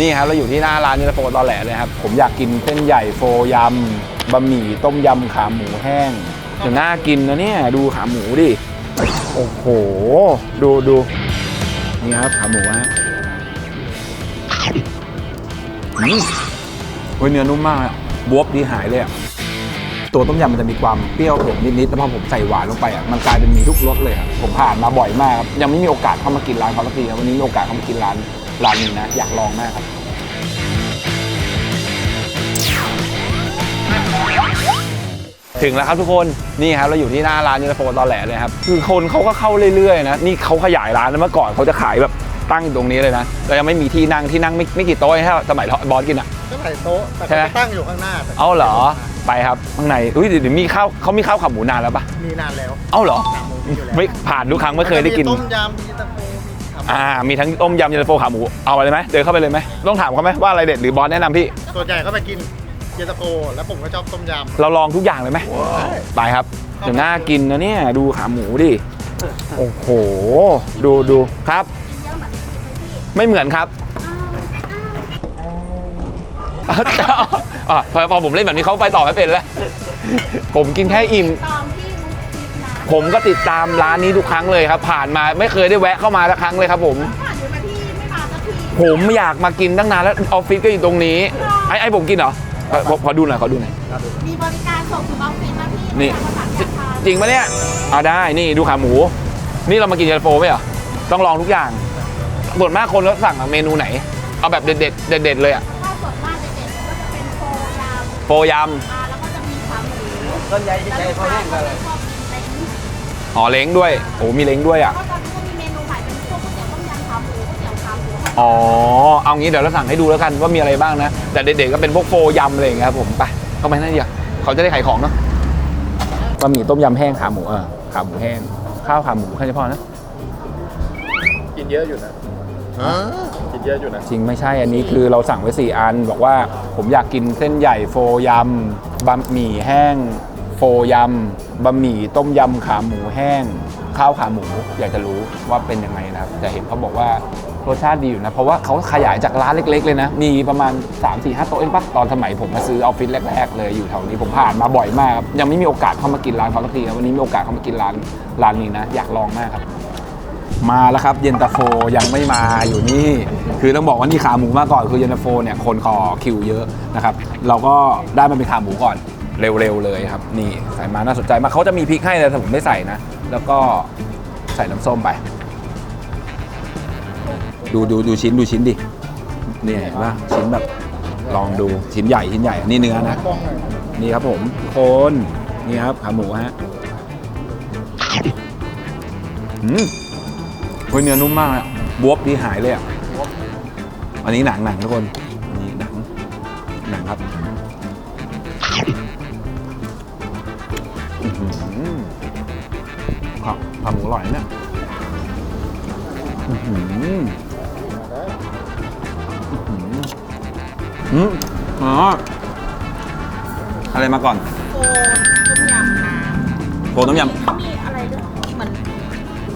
นี่ครับเราอยู่ที่หน้าร้านย็นตาโฟตอแหลเลยครับ ผมอยากกินเส้นใหญ่โฟยำบะหมี่ต้มยำขาหมูแห้งเดี๋ยวน่ากินนะเนี่ยดูขาหมูดิ โอ้โห ดูดูนี่ครับขาหมูฮะอืมโอ้ยเนื้อนุ่มมากอะบวบดีหายเลยอะตัวต้มยำมันจะมีความเปรี้ยวเผ็ดนิดๆแล้วพอผมใส่หวานลงไปอะมันกลายเป็นมีทุกรสเลยครับผมผ่านมาบ่อยมากครับยังไม่มีโอกาสเข้ามากินร้านเขาสักทีวันนี้มีโอกาสเข้ามากินร้าน ร้านนี้นะ อยากลองมากครับ ถึงแล้วครับทุกคนนี่ครับเราอยู่ที่หน้าร้านยูนิโฟตอแหลเลยครับคือคนเขาก็เข้าเรื่อยๆนะนี่เขาขยายร้านนะเมื่อก่อนเขาจะขายแบบตั้งอยู่ตรงนี้เลยนะแล้วยังไม่มีที่นั่งที่นั่งไม่ไม่กี่โต๊ะให้สมัยบอสกินอะก็ใส่โต๊ะแต่ใช่ไหมเขาตั้งอยู่ข้างหน้าแต่เอาเหรอไปครับข้างในอุ้ยเดี๋ยวมีข้าวเขามีข้าวขาหมูนานแล้วปะมีนานแล้ว เอาเหรอขาหมูมีอยู่แล้วไม่ผ่านทุกครั้งไม่เคยได้กิน ต้มยำมีตะโฟมีขาหมู อ่ามีทั้งต้มยำเย็นตาโฟขาหมูเอาไปเลยไหมเดินเข้าไปเลยไหมต้องถามเขาไหมว่าอะไรเด็ดหรือบอสแนะนำพี่ ส่วนใหญ่ก็ไปกินเย็นตาโฟแล้วผมก็ชอบต้มยเราลองทุกอย่างเลยไหมไปครับเดี๋ยวน่ากินนะเนี่ย ดูขาหมูดิ โอ้โห ดูดูครับ ไม่เหมือนครับอะพอพอผมเล่นแบบนี้เขาไปต่อไม่เป็นแล้ว ผมกินแค่อิ่มตามที่มุกคิดนะ ผมก็ติดตามร้านนี้ทุกครั้งเลยครับ ผ่านมาไม่เคยได้แวะเข้ามาสักครั้งเลยครับผม ผ่านอยู่มาที่ไม่มาสักทีผมอยากมากินตั้งนานแล้วออฟฟิศก็อยู่ตรงนี้ ไอ้ไอ้ผมกินเหรอเอ่อขอขอดูหน่อยขอดูหน่อย มีบริการส่งถึงออฟฟิศนะพี่นี่ภาษาอยากทานจริงปะเนี่ยเอาได้ นี่ดูขาหมู นี่เรามากินเย็นตาโฟไหมเหรอ ต้องลองทุกอย่างส่วนมากคนเขาสั่งเมนูไหน เอาแบบเด็ดเด็ดเด็ดเด็ดๆเลยอะถ้าส่วนมากเด็ดๆก็จะเป็นโฟยามโฟยอ่าแล้วก็จะมีขาหมูำส่วนใหญ่จะแล้วใช้ลูกข้าวค้าแห้งก็กันจะชอบกินเล้งำ อ๋อเล้งด้วยโอ้มีเล้งด้วยอะแล้วก็ตอนนี้ก็มีเมนูใหม่เป็นพวกก๋วยเตี๋ยวต้มยำขาหมูก๋วยเตี๋ยวขาหมูอ๋อเอางี้เดี๋ยวเราสั่งให้ดูแล้วกันว่ามีอะไรบ้างนะแต่เด็ดๆก็เป็นพวกโฟยำอะไรอย่างเงี้ยครับผมไปเข้าไปนั่นดีกว่าเขาจะได้ขายของเนาะบะหมี่ต้มยำแห้งขาหมูเออขาหมูแห้งข้าวขาหมูแค่เฉพาะนะกินเยอะอยู่นะกินเยอะอยู่นะจริงไม่ใช่อันนี้คือเราสั่งไว้4อัน บอกว่าผมอยากกินเส้นใหญ่โฟยำบะหมี่แห้ง โฟยำบะหมี่ต้มยำขาหมูแห้ง ข้าวขาหมูอยากจะรู้ว่าเป็นยังไงนะครับ แต่เห็นเขาบอกว่ารสชาติดีอยู่นะ เพราะว่าเขาขยายจากร้านเล็ก ๆ เลยนะ มีประมาณ 3 4 5โต๊ะเองปะตอนสมัยผมมาซื้อออฟฟิศแรก ๆ เลยอยู่แถวนี้ผมผ่านมาบ่อยมากครับยังไม่มีโอกาสเข้ามากินร้านเขาสักทีนะวันนี้มีโอกาสเข้ามากินร้านร้านนี้นะ อยากลองมากครับ มาแล้วครับเย็นตาโฟยังไม่มาอยู่นี่ คือต้องบอกว่านี่ขาหมูมาก่อนคือเย็นตาโฟเนี่ยคนคอคิวเยอะนะครับเราก็ได้มาเป็นขาหมูก่อน เร็วๆเลยครับ นี่ใส่มาน่าสนใจมากเขาจะมีพริกให้แต่ผมไม่ใส่นะ แล้วก็ใส่น้ำส้มไป ดูดูดูชิ้นดูชิ้นดินี่เห็นปะชิ้นแบบลองดูชิ้นใหญ่ชิ้นใหญ่นี่เนื้อนะนี่ครับผมโคนนี่ครับขาหมูฮะอืมโอ้ยเนื้อนุ่มมากเลยอะบวบดีหายเลยอะอันนี้หนังหนังทุกคนนนี้หนังหนังครับ ร่อยนะเนี่ยอื้อหืออื้อหืออืมอ๋ออะไรมาก่อนโฟต้มยำนะโฟต้มยเขามีอะไรด้วยเหมือน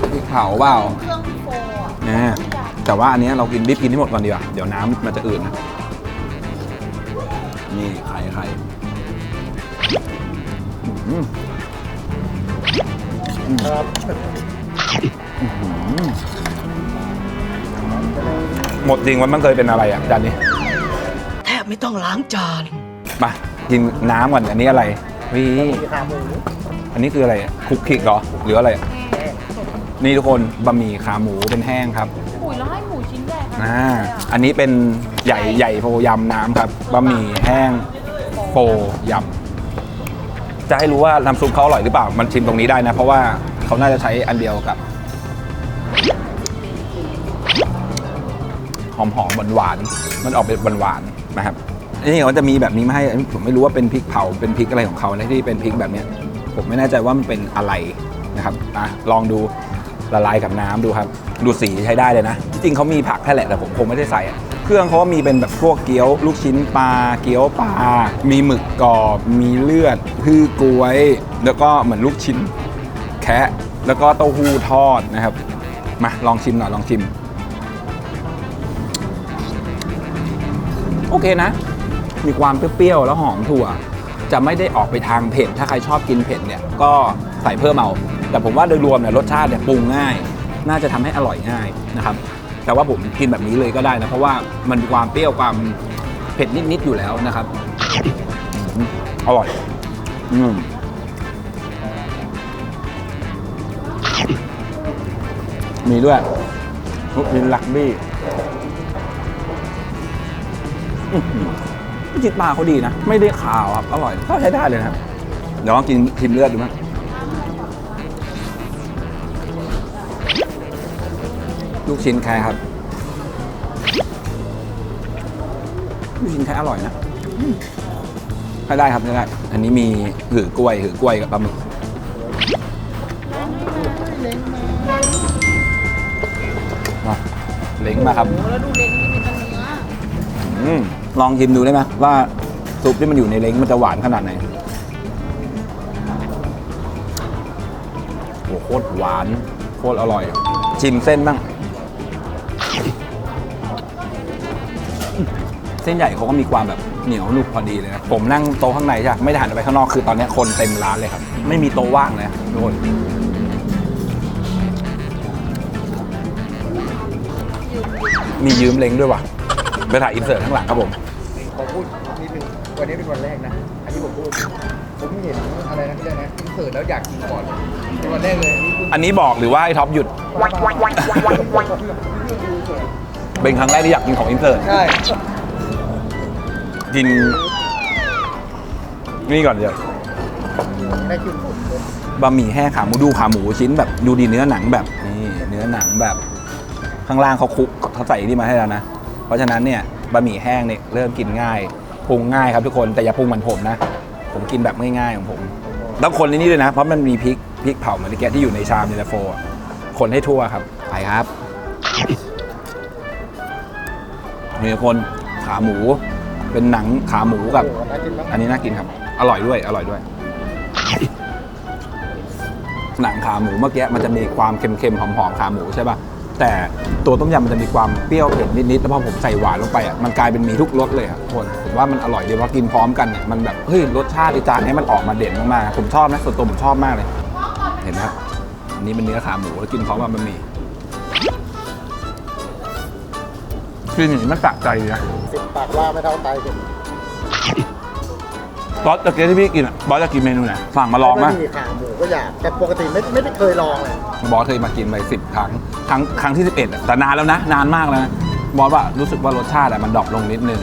ำพริกเผาเปล่าเครื่องโฟอะนะแต่ว่าอันเนี้ยเรากินรีบกินให้หมดก่อนดีกว่าเดี๋ยวน้ำมันจะอืดนะนี่ไข่ไข่อื้อ ครับหือหมดจริงว่ามันเคยเป็นอะไรอะจานนี้ แทบไม่ต้องล้างจาน มากินน้ำก่อนอันนี้อะไรวิมีขาหมูอันนี้คืออะไรอะคลุกคลิกเหรอ หรืออะไรอะนี่ทุกคนบะหมี่ขาหมูเป็นแห้งครับ ปุ๋ยแล้วให้หมูชิ้นใหญ่ขนาดอ่านี้เลยอะอันนี้เป็นใหญ่ใหญ่โฟยำน้ำครับบะหมี่แห้งโฟยำ จะให้รู้ว่าน้ำซุปเขาอร่อยหรือเปล่ามันชิมตรงนี้ได้นะ เพราะว่าเขาน่าจะใช้อันเดียวกับหอมหอมหวานหวานๆมันออกเป็นหวานนะครับนี่เขาจะมีแบบนี้มาให้ผมไม่รู้ว่าเป็นพริกเผาเป็นพริกอะไรของเขานะที่เป็นพริกแบบนี้ผมไม่แน่ใจว่ามันเป็นอะไรนะครับอะลองดูละลายกับน้ำดูครับ ดูสีใช้ได้เลยนะ ที่จริงเขามีผักแค่แหละแต่ผมคงไม่ได้ใส่ เครื่องเขาก็มีเป็นแบบพวกเกี๊ยวลูกชิ้นปลาเกี๊ยวปลา มีหมึกกรอบ มีเลือดพือกล้วย แล้วก็เหมือนลูกชิ้น แคะแล้วก็เต้าหู้ทอดนะครับ มาลองชิมหน่อยลองชิม โอเคนะ มีความเปรี้ยวๆแล้วหอมถั่ว จะไม่ได้ออกไปทางเผ็ด ถ้าใครชอบกินเผ็ดเนี่ยก็ใส่เพิ่มเอา แต่ผมว่าโดยรวมเนี่ยรสชาติเนี่ยปรุงง่าย น่าจะทำให้อร่อยง่ายนะครับ แต่ว่าผมกินแบบนี้เลยก็ได้นะ เพราะว่ามันมีความเปรี้ยวความเผ็ดนิดๆอยู่แล้วนะครับอืมอร่อย อืม มีด้วยลูกชิ้นลักบี้อื้อหือลูกชิ้นปลาเขาดีนะ ไม่ได้ขาวครับ อร่อยก็ใช้ได้เลยนะครับ เดี๋ยวลองกินชิมเลือดดูมั้ง ลูกชิ้นแค่ครับ ลูกชิ้นแค่อร่อยนะอืมใช้ได้ครับใช้ได้ อันนี้มีหือกล้วยหือกล้วยกับปลาหมึกมาเล้งมาครับแล้วดูเล้งนี่มีแต่เนื้ออืมลองชิมดูได้ไหมว่าซุปที่มันอยู่ในเล้งมันจะหวานขนาดไหนโอ้โหโคตรหวาน โคตรอร่อย ชิมเส้นบ้าง ส้นใหญ่เขาก็มีความแบบเหนียวนุ่มพอดีเลยนะผมนั่งโต๊ะข้างในใช่ไหมไม่ได้หันไปข้างนอกคือตอนนี้คนเต็มร้านเลยครับ ไม่มีโต๊ะว่างเลยนะทุกคนมียืมเล้งด้วยว่ะไปถ่ายอินเสิร์ตข้างหลังครับผมขอพูดนิดนึงวันนี้เป็นวันแรกนะ อันนี้ผมพูด ผมเห็นอะไรนะที่เรียกนะอินเสิร์ตแล้วอยากกินก่อนเป็นวันแรกเลย อันนี้คุณอันนี้บอกหรือว่าให้ท็อปหยุด เป็นครั้งแรกที่อยากกินของอินเสิร์ตใช่ กิน นี่ก่อนเดี๋ยวบะหมี่แห้งขาหมูดูขาหมูชิ้นแบบดูดีเนื้อหนังแบบนี่เนื้อหนังแบบ ข้างล่างเขาคลุกเขาใส่นี่มาให้แล้วนะ เพราะฉะนั้นเนี่ยบะหมี่แห้งเนี่ยเริ่มกินง่ายปรุงง่ายครับทุกคนแต่อย่าปรุงเหมือนผมนะ ผมกินแบบง่ายๆของผมต้องคนในนี้ด้วยนะ เพราะมันมีพริกพริกเผาเหมือนที่แกที่อยู่ในชามเยนตาโฟคนให้ทั่วครับไปครับมีคนขาหมู เป็นหนังขาหมูกับ อันนี้น่ากินครับ อร่อยด้วย อร่อยด้วย หนังขาหมูเมื่อกี้มันจะมีความเค็มๆหอมๆขาหมูใช่ป่ะแต่ตัวต้มยำมันจะมีความเปรี้ยวเผ็ดนิดๆแล้วพอผมใส่หวานลงไปอะมันกลายเป็นมีทุกรสเลยครับทุกคนผมว่ามันอร่อยดีว่ากินพร้อมกันเนี่ยมันแบบเฮ้ยรสชาติในจานนี้มันออกมาเด่นมากๆผมชอบนะส่วนตัวผมชอบมากเลย เห็นไหมครับอันนี้เป็นเนื้อขาหมูแล้วกินพร้อมกับบะหมี่ คืออย่างนี้มันสะใจดีนะสิบปากว่าไม่เท่าไตสิบอสตะเกียบที่พี่กินอะบอสจะกินเมนูไหนสั่งมาลองไหมไม่มีขาหมูก็อยากแต่ปกติไม่ไม่ได้เคยลองเลยบอสเคยมากินไปสิบครั้งครั้งครั้งที่11อะแต่นานแล้วนะ นานมากแล้วนะบอสว่ารู้สึกว่ารสชาติอะมันดรอปลงนิดนึง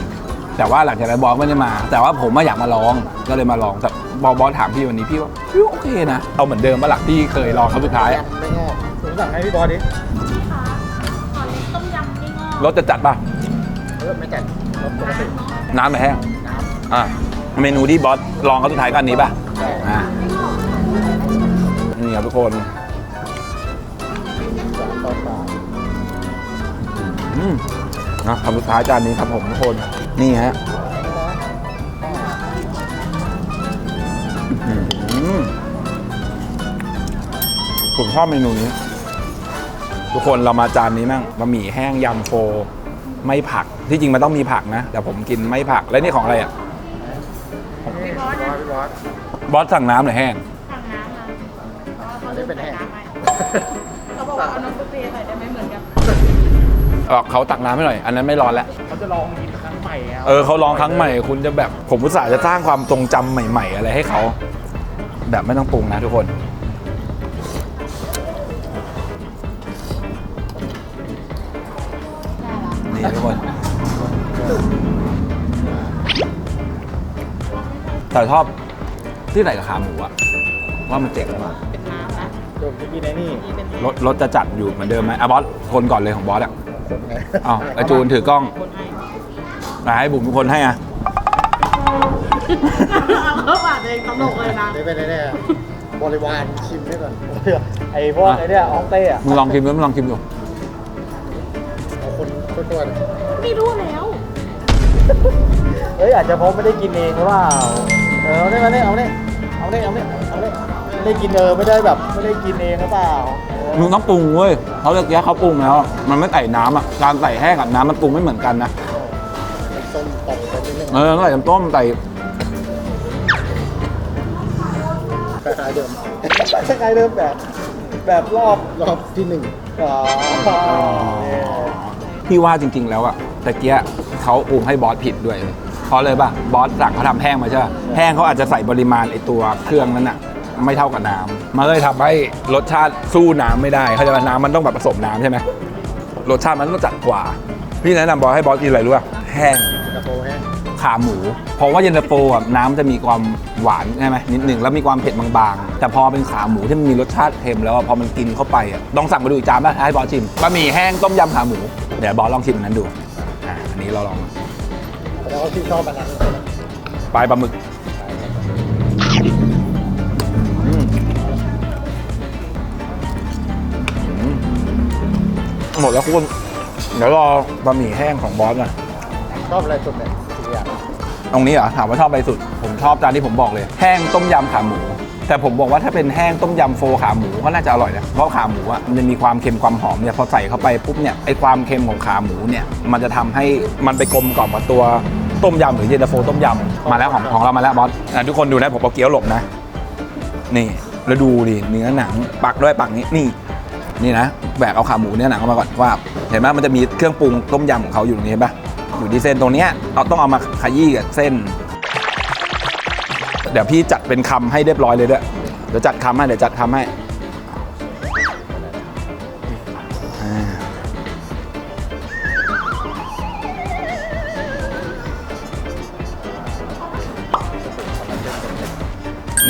แต่ว่าหลังจากนั้นบอสไม่ได้มา แต่ว่าผมมาอยากมาลองก็เลยมาลองแต่บอสบอสถามพี่วันนี้พี่ว่าพี่ว่าโอเคนะเอาเหมือนเดิมปะหลักพี่เคยลองครั้งสุดท้ายอะยำไม่งอกผมสั่งให้พี่บอสดิ รสจะจัดป่ะเออไม่จัดรสปกติน้ำหรือแห้งน้อะเมนูที่บอสลองครั้งสุดท้ายก็อันนี้ป่ะำใช่อะนี่ครับทุกคนสามตอนบ่ายอืมนะคำสุดท้ายจานนี้ครับผมทุกคน นี่ฮะอืมผมชอบเมนูนี้ ทุกคนเรามาจานนี้มั่งบะหมี่แห้งยำโฟ ไม่ผักที่จริงมันต้องมีผักนะ แต่ผมกินไม่ผักแล้วนี่ของอะไรอะพี่บอสพี่บอสบอสสั่งน้ำหรือแห้งสั่งน้ำมาเพราะว่าเขาอันนี้เป็นแห้งใส่ำไปเขาบอกว่าเอาน้ำซุปเปรี้ยวใส่ได้ไหมเหมือนกับเออเขาตักน้ำให้หน่อย อันนั้นไม่ร้อนแล้วเขาจะลองกินครั้งใหม่ะเออเขาลองครั้งใหม่คุณจะแบบผมอุตส่าห์จะสร้างความทรงจำใหม่ ๆ อะไรให้เขาแบบไม่ต้องปรุงนะทุกคน ทุกคน แต่ชอบที่ไหนกับขาหมูอะว่ามันเจ๋งมากเป็นน้ำนะเดี๋ยวจะกินไอ้นี่นี่เป็นรสรสจะจัดอยู่เหมือนเดิมไหมอะบอสคนก่อนเลยของบอสอะผมไงอ้าวไอจูนถือกล้องคนให้มาให้บุ๋มเป็นคนให้อะเขาบาดเองตลกเลยนะ ได้ไปแน่ๆบริวารชิมด้วยก่อนไอ้พวกไอ้เนี่ยอองเต้อะมึงลองชิมดูมึงลองชิมดู เอาคนตัวๆไม่รู้แล้วเอ้ยอาจจะเพราะไม่ได้กินเองหรือเปล่าเออเอาได้มาเนี่ยเอาเนี่ยเอาเนี่ยเอาเนี่ยเอาเนี่ยไม่ได้กินเออไม่ได้แบบไม่ได้กินเองหรือเปล่าเออมึงต้องปรุงเว้ยเขาเลือกแยะเขาปรุงแล้ว มันไม่ใส่น้ำอะ การใส่แห้งกับน้ำมันปรุงไม่เหมือนกันนะส้มใส่ไปนิดนึงเออใส่น้ำต้มใส่คล้ายๆเดิมคล้ายๆเดิมแบบแบบรอบรอบที่หนึ่งอ๋อเนี่ย พี่ว่าจริง ๆ แล้วอะตะเกียเขาปรุงให้บอสผิดด้วยเพราะเลยป่ะบอสสั่งเขาทำแห้งมาใช่ปะแห้งเขาอาจจะใส่ปริมาณไอตัวเครื่องนั้นอะไม่เท่ากับน้ำมันเลยทำให้รสชาติสู้น้ำไม่ได้เขาใจะว่าน้ำมันต้องแบบผสมน้ำใช่ไหมรสชาติมันต้องจัดกว่า พี่แนะนำบอสให้บอสกินอะไรรู้ป่ะแห้งกระโปงแห้ง ขาหมู เพราะว่าเย็นตาโฟอะน้ำจะมีความหวานใช่ไหมนิดหนึ่งแล้วมีความเผ็ดบางๆ แต่พอเป็นขาหมูที่มันมีรสชาติเค็มแล้วอะพอมันกินเข้าไปอะลองสั่งมาดูอีกจานป่ะให้บอสชิมบะหมี่แห้งต้มยำขาหมูเดี๋ยวบอสลองชิมอันนั้นดูอ่าอันนี้เราลองแล้วก็ที่ชอบอันนั้นปลายปลาหมึกหมดแล้วคุณเดี๋ยวรอบะหมี่แห้งของบอสหน่อยชอบอะไรสุดเนี่ย ตรงนี้เหรอถามว่าชอบอะไรสุด ผมชอบจานที่ผมบอกเลย แห้งต้มยำขาหมู แต่ผมบอกว่าถ้าเป็นแห้งต้มยำโฟขาหมูก็น่าจะอร่อยนะเพราะขาหมูอะมันจะมีความเค็มความหอมเนี่ยพอใส่เข้าไปปุ๊บเนี่ยไอความเค็มของขาหมูเนี่ยมันจะทำให้มันไปกลมกล่อมกับตัวต้มยำหรือเย็นตาโฟต้มยำมาแล้วของของเรามาแล้วบอสอะทุกคนดูนะผมเอาเกี๊ยวหลบนะ นี่แล้วดูดิเนื้อหนังปักด้วยปักนี้นี่ นี่นะแบกเอาขาหมูเนื้อหนังออกมาก่อนว่า เห็นไหมมันจะมีเครื่องปรุงต้มยำของเขาอยู่ตรงนี้เห็นปะ อยู่ที่เส้นตรงเนี้ยเราต้องเอามาขยี้กับเส้น เดี๋ยวพี่จัดเป็นคำให้เรียบร้อยเลยด้วยเดี๋ยวจัดคำให้เดี๋ยวจัดคำให้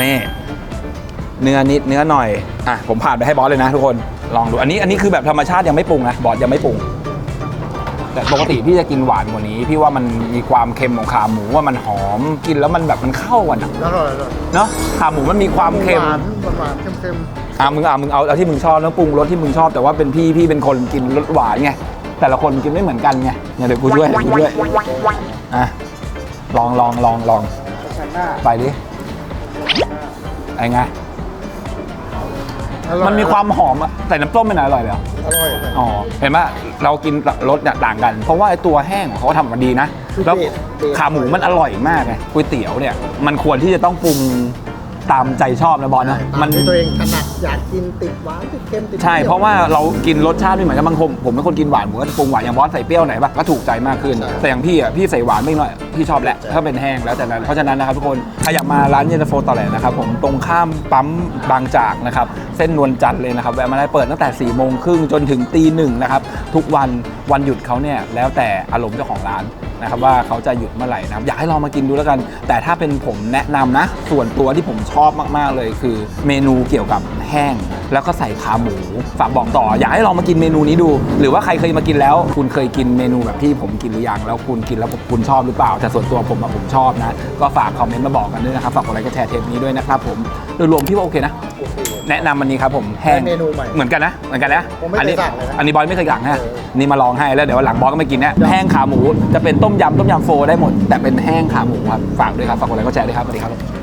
นี่เนื้อนิดเนื้อหน่อยอะผมผ่านไปให้บอสเลยนะทุกคนลองดูอันนี้อันนี้คือแบบธรรมชาติยังไม่ปรุงนะบอสยังไม่ปรุง แต่ปกติพี่จะกินหวานกว่านี้ พี่ว่ามันมีความเค็มของขาหมูว่ามันหอมกินแล้วมันแบบมันเข้ากันอะอร่อยอร่อยเนาะขาหมูมันมีความเค็ม หวานหวานๆเค็มอะมึงอะมึงเอาเอาที่มึงชอบแล้วปรุงรสที่มึงชอบแต่ว่าเป็นพี่พี่เป็นคนกินรสหวานไงแต่ละคนกินไม่เหมือนกันไงเนี่ยเดี๋ยวกูช่วยเดี๋ยวกูช่วยอะลองลองลองลองๆชันหน้าไปดิไอ้ไงอร่อยมันมีความหอมอะใส่น้ำต้มเป็นอร่อยเลยเหรออร่อย อ๋อ เห็นไหมเรากินรสเนี่ยต่างกัน เพราะว่าไอ้ตัวแห้งของเขาทำมาดีนะ แล้วขาหมูมันอร่อยมากไงก๋วยเตี๋ยวเนี่ย มันควรที่จะต้องปรุง ตามใจชอบนะบอลนะมัมันนที่ตัวเองถนัดอยากกินติดหวานติดเค็มติดใช่ ปยเพราะว่าเรากินรสชาติไม่เหมือนกันบางคนผมเป็นคนกินหวานผมก็จะปรุงหวานอย่างบอสใส่เปรี้ยวไหนอยปะก็ถูกใจมากขึ้นใช่แต่อย่างพี่อะพี่ใส่หวานไม่หน่อยพี่ชอบแหละถ้าเป็นแห้งแล้วแต่นั้นเพราะฉะนั้นนะครับทุกคนใครอยากมาร้านเย็นตาโฟต่อแหลนะครับผมตรงข้ามปั๊มบางจากนะครับเส้นนวลจันทร์เลยนะครับแวะมาได้เปิดตั้งแต่4ี่โมงครึ่งจนถึงตีหนึ่งนะครับทุกวันวันหยุดเขาเนี่ยแล้วแต่อารมณ์เจ้าของร้าน นะครับว่าเขาจะหยุดเมื่อไหร่นะครับอยากให้ลองมากินดูแล้วกัน แต่ถ้าเป็นผมแนะนำนะ ส่วนตัวที่ผมชอบมากๆเลยคือ เมนูเกี่ยวกับแห้ง แล้วก็ใส่ขาหมูฝากบอกต่อ อยากให้ลองมากินเมนูนี้ดู หรือว่าใครเคยมากินแล้ว คุณเคยกินเมนูแบบที่ผมกินหรือยังแล้วคุณกินแล้วคุณชอบหรือเปล่า แต่ส่วนตัวผมอะผมชอบนะ ก็ฝากคอมเมนต์มาบอกกันด้วยนะครับฝากกดไลค์กดแชร์เทปนี้ด้วยนะครับผมโดยรวมพี่ว่าโอเคนะ แนะนำอันนี้ครับผมแห้งได้เมนูใหม่เหมือนกันนะเหมือนกันนะผมไม่เคยอันี้สั่งเลยนะอันนี้บอยไม่เคยสั่งนะเออนี่มาลองให้แล้วเดี๋ยววันหลังบอยก็ไม่กินนะแห้งขาหมูจะเป็นต้มยำต้มยำโฟได้หมด แต่เป็นแห้งขาหมูครับฝากด้วยครับฝากกดไลค์กดแชร์ด้วยครับสวัสดีครับ